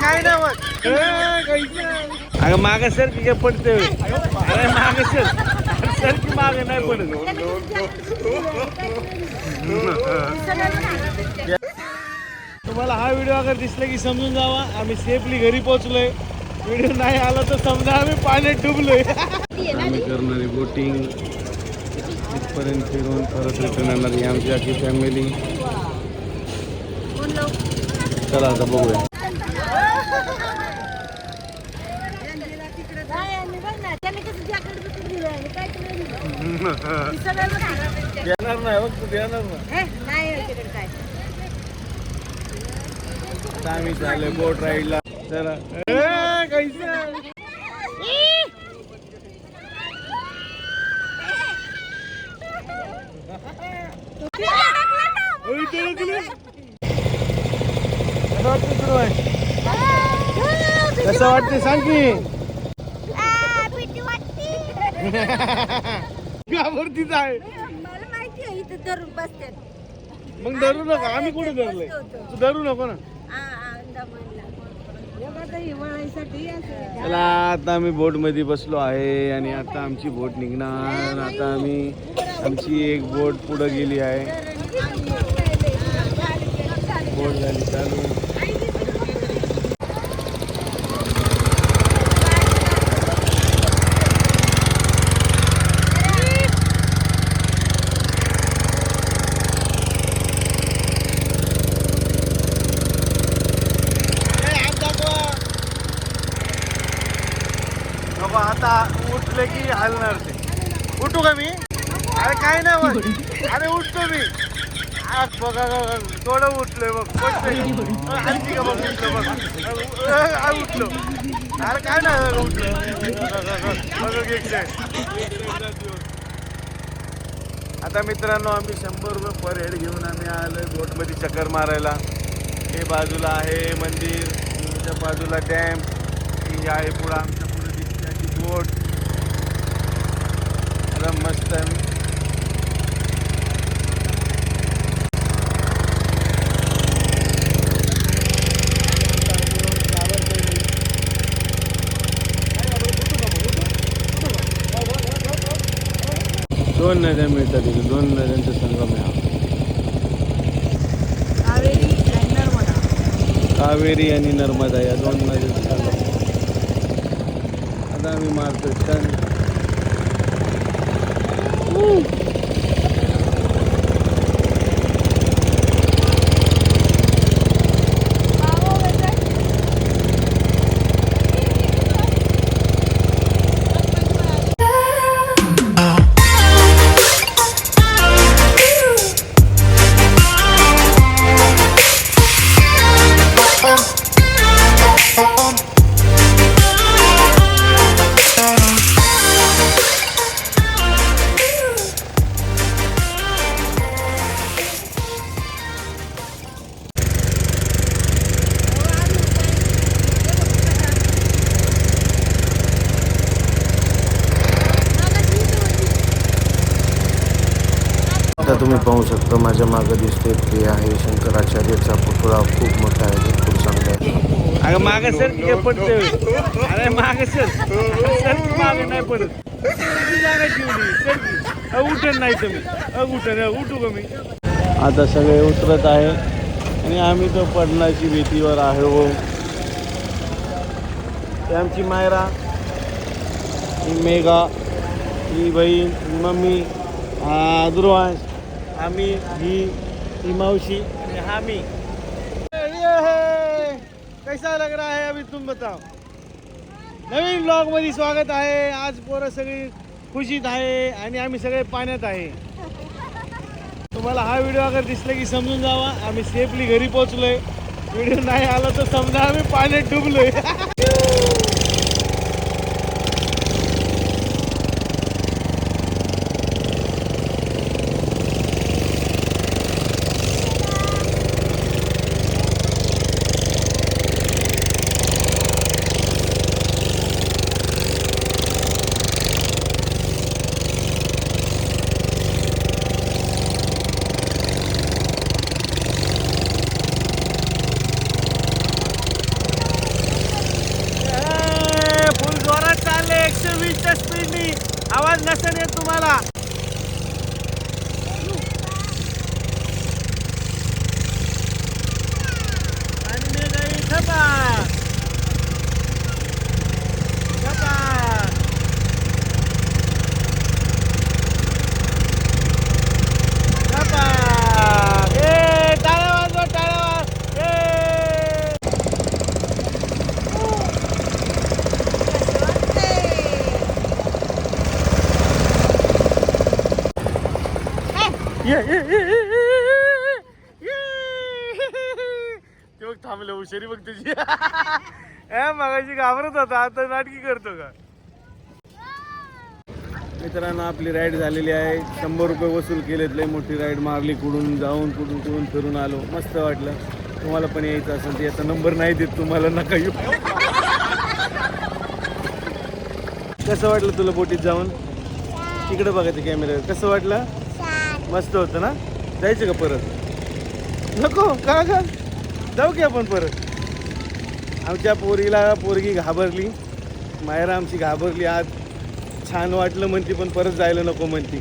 काय ना अगं माग सर की काय पडते अरे माग सर. सर की माग नाही पडत. तुम्हाला हा व्हिडिओ अगर दिसला की समजून जावा आम्ही सेफली घरी पोहोचलोय. व्हिडिओ नाही आला तर समजा आम्ही पाण्यात डुबलोय. आम्ही करणारी बोटिंग इथपर्यंत फिरून परत रिटर्न येणार आमची अख्खी फॅमिली चला आता बघूया. येणार नाही हो, बघ तू येणार नाही. आम्ही चालले बोट राईडला चला. ए, कैसे? ओय, ते कसं वाटतं कसं वाटते सांग की. घाबरतीच आहे माहिती आहे मग धरू नका. आम्ही कुठे धरले तू धरू नको ना. चला आता आम्ही बोटमध्ये बसलो आहे आणि आता आमची बोट निघणार. आता आम्ही आमची एक बोट पुढे गेली आहे. बोट झाली चालू. बाबा आता उठले की हलणार ते. उठू का मी? अरे काय नाही अरे उठतो मी. बघा थोडं उठलोय बघ. हलती का बघ. उठलो बघ. उठलो. अरे काय नाही उठलो. आता मित्रांनो आम्ही शंभर रुपये पर हेड घेऊन आम्ही आलोय बोटमध्ये चक्कर मारायला. हे बाजूला आहे मंदिर. बाजूला डॅम. ही आहे पुढं आमच्या पुढे दिसते ती बोट एकदम मस्त आहे दोन नद्या मिळतात इथे. दोन नद्यांचा संगम आहे हा. कावेरी आणि नर्मदा. या दोन नद्यांचा संगम आता आम्ही आता तुम्ही पाहू शकता माझ्या मागं दिसते ते आहे शंकराचार्याचा पुतळा खूप मोठा आहे भरपूर चांगला आहे. अगं माग सर पडते अरे माग सर सर माग नाही पडत. जागा ठेवली उठण नाही तुम्ही अ, उठण अ, उठू का मी? आता सगळे उतरत आहे आणि आम्ही तो पडण्याची भीतीवर आहे हो. आमची मायरा ही मेघा ही बहीण मम्मी ध्रुवांश आम्ही ही ही मावशी आणि हा मी. कैसा लग रहा है अभी तुम बताओ? नवीन ब्लॉगमध्ये स्वागत आहे. आज पोरं सगळी खुशीत आहे आणि आम्ही सगळे पाण्यात आहे. तुम्हाला हा व्हिडिओ अगर दिसला की समजून जावा. आम्ही सेफली घरी पोहोचलोय. व्हिडिओ नाही आला तर समजा आम्ही पाण्यात डुबलोय. आवाज नसेल येत तुम्हाला. ये ते बघ थांबलं हुशारी बघ तुझी. ए मगाशी घाबरत होता आता नाटकी करतो का? मित्रांनो आपली राईड झालेली आहे. शंभर रुपये वसूल केलेत लय मोठी राईड मारली कुठून जाऊन कुठून कुठून फिरून आलो. मस्त वाटलं. तुम्हाला पण यायचं असेल तर याचा नंबर नाही देत तुम्हाला नका येऊ. कसं वाटलं तुला बोटीत जाऊन? तिकडे बघायचं कॅमेऱ्यावर कसं वाटलं? मस्त होतं ना? जायचं का परत? नको का का जाऊ की आपण परत. आमच्या पोरीला पोरगी घाबरली. मायरा आमची घाबरली. आज छान वाटलं म्हणती पण परत जायला नको म्हणती.